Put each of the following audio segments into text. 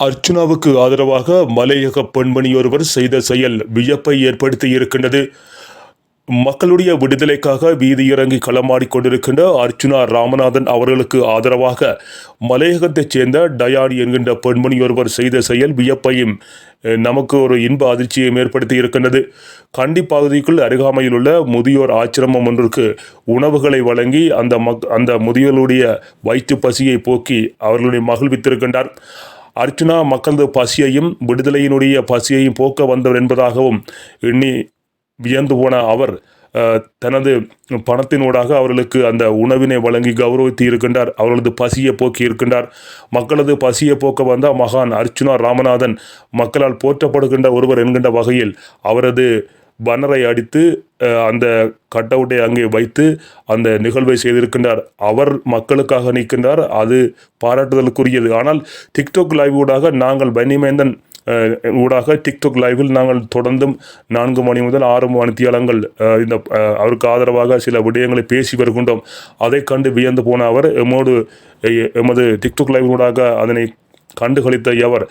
அர்ச்சுனாவுக்கு ஆதரவாக மலையக பெண்மணி ஒருவர் செய்த செயல் வியப்பை ஏற்படுத்தி இருக்கின்றது. மக்களுடைய விடுதலைக்காக வீதியிறங்கி களமாடிக் கொண்டிருக்கின்ற அர்ச்சுனா ராமநாதன் அவர்களுக்கு ஆதரவாக மலையகத்தைச் சேர்ந்த டயானி என்கின்ற பெண்மணி ஒருவர் செய்த செயல் வியப்பையும் நமக்கு ஒரு இன்ப அதிர்ச்சியையும் ஏற்படுத்தி இருக்கின்றது. கண்டி பகுதிக்குள் அருகாமையில் உள்ள முதியோர் ஆச்சிரமம் ஒன்றுக்கு உணவுகளை வழங்கி அந்த மக் அந்த முதியோருடைய வயிற்று பசியை போக்கி அவர்களுடைய மகிழ்வித்திருக்கின்றார் அர்ச்சுனா மக்களது பசியையும் விடுதலையினுடைய பசியையும் போக்க வந்தவர் என்பதாகவும் எண்ணி வியந்து போன அவர் தனது பணத்தினூடாக அவர்களுக்கு அந்த உணவினை வழங்கி கௌரவித்து இருக்கின்றார். அவர்களது பசியை போக்கி இருக்கின்றார். மக்களது பசியை போக்க வந்த மகான் அர்ச்சுனா ராமநாதன் மக்களால் போற்றப்படுகின்ற ஒருவர் என்கின்ற வகையில் அவரது பனரை அடித்து அந்த கட்டவுட்டை அங்கே வைத்து அந்த நிகழ்வை செய்திருக்கின்றார். அவர் மக்களுக்காக நிற்கின்றார். அது பாராட்டுதலுக்குரியது. ஆனால் டிக்டாக் லைவ் ஊடாக நாங்கள் பன்னிமேந்தன் ஊடாக டிக்டாக் லைவில் நாங்கள் தொடர்ந்தும் நான்கு மணி முதல் ஆறு மணித்தியாலங்கள் தியாலங்கள் இந்த அவருக்கு ஆதரவாக சில விடயங்களை பேசி வருகின்றோம். அதை கண்டு வியந்து போன அவர் எம்மோடு எமது டிக்டாக் லைவ் ஊடாக அதனை கண்டுகளித்த எவர்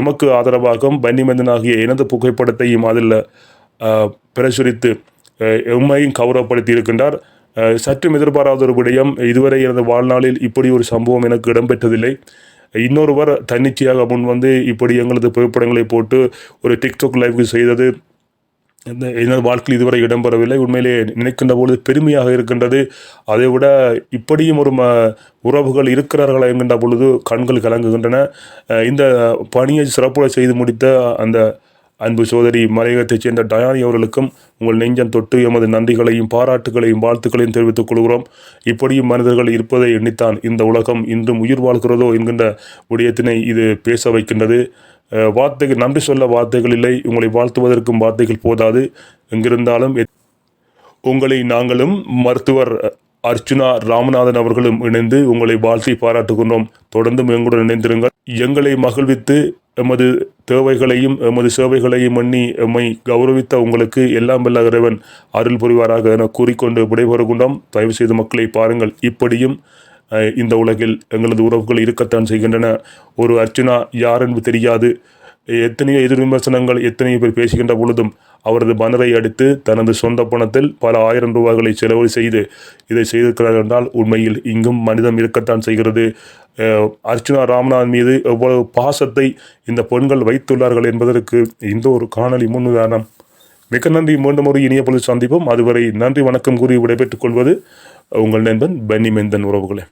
எமக்கு ஆதரவாகவும் பன்னிமந்தனாகிய எனது புகைப்படத்தையும் அதில் பிரசுரித்து எம்மையும் கௌரவப்படுத்தி இருக்கின்றார் சற்றும் எதிர்பாராத ஒரு விடயம் இதுவரை எனது வாழ்நாளில் இப்படி ஒரு சம்பவம் எனக்கு இடம்பெற்றதில்லை. இன்னொருவர் தன்னிச்சையாக முன் வந்து இப்படி எங்களது புகைப்படங்களை போட்டு ஒரு டிக்டாக் லைவுக்கு செய்தது இந்த எனது வாழ்க்கையில் இதுவரை இடம்பெறவில்லை. உண்மையிலே நினைக்கின்ற பொழுது பெருமையாக இருக்கின்றது. அதை விட இப்படியும் ஒரு ம உறவுகள் இருக்கிறார்களா என்கின்ற பொழுது கண்கள் கலங்குகின்றன. இந்த பணியை சிறப்புற செய்து முடித்த அந்த அன்பு சோதரி மலையகத்தைச் சேர்ந்த டயானி அவர்களுக்கும் உங்கள் நெஞ்சம் தொட்டு எமது நன்றிகளையும் பாராட்டுகளையும் வாழ்த்துக்களையும் தெரிவித்துக் கொள்கிறோம். இப்படியும் மனிதர்கள் இருப்பதை எண்ணித்தான் இந்த உலகம் இன்றும் உயிர் வாழ்கிறதோ என்கின்ற விடயத்தினை இது பேச வைக்கின்றது. வார்த்தைகள் நன்றி சொல்ல வார்த்தைகள் இல்லை. உங்களை வாழ்த்துவதற்கும் வார்த்தைகள் போதாது. எங்கிருந்தாலும் எத்- உங்களை நாங்களும் மருத்துவர் அர்ச்சுனா ராமநாதன் அவர்களும் இணைந்து உங்களை வாழ்த்தி பாராட்டுகின்றோம். தொடர்ந்தும் எங்களுடன் இணைந்திருங்கள். எங்களை மகிழ்வித்து எமது தேவைகளையும் எமது சேவைகளையும் எண்ணி எம்மை கௌரவித்த உங்களுக்கு எல்லாம் வல்ல இறைவன் அருள் புரிவாராக என கூறிக்கொண்டு விடைபெறுகின்றோம். தயவு செய்து மக்களை பாருங்கள். இப்படியும் இந்த உலகில் எங்களது உறவுகள் இருக்கத்தான் செய்கின்றன. ஒரு அர்ச்சனா யார் என்று தெரியாது. எத்தனையோ எதிர் விமர்சனங்கள் எத்தனையோ பேர் பேசுகின்ற பொழுதும் அவரது பனரை அடித்து தனது சொந்த பணத்தில் பல ஆயிரம் ரூபாய்களை செலவு செய்து இதை செய்திருக்கிறார் என்றால் உண்மையில் இங்கும் மனிதம் இருக்கத்தான் செய்கிறது. அர்ச்சனா ராம்நாத் மீது எவ்வளவு பாசத்தை இந்த பெண்கள் வைத்துள்ளார்கள் என்பதற்கு இந்த ஒரு காணொளி முன்னுதாரணம் மிக நன்றி. மீண்டும் ஒரு இனிய பொழுது சந்திப்போம். அதுவரை நன்றி வணக்கம் கூறி விடைபெற்றுக் கொள்வது உங்கள் நண்பன் பென்னிமெந்தன் உறவுகளே.